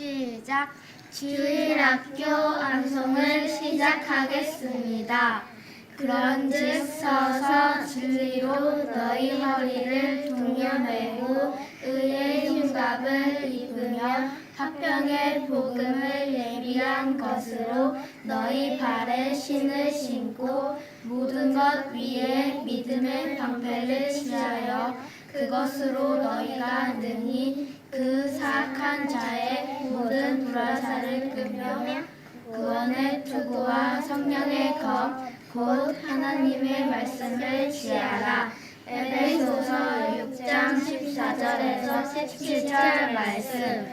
시작. 주일학교 암송을 시작하겠습니다. 그런즉 서서 진리로 너희 허리를 동여매고 의의 흉갑을 입으며 화평의 복음을 예비한 것으로 너희 발에 신을 신고 모든 것 위에 믿음의 방패를 취하여 그것으로 너희가 능히 그 사악한 자의 모든 불화살을 끄며 구원의 투구와 성령의 검, 곧 하나님의 말씀을 취하라. 에베소서 6장 14절에서 17절 말씀.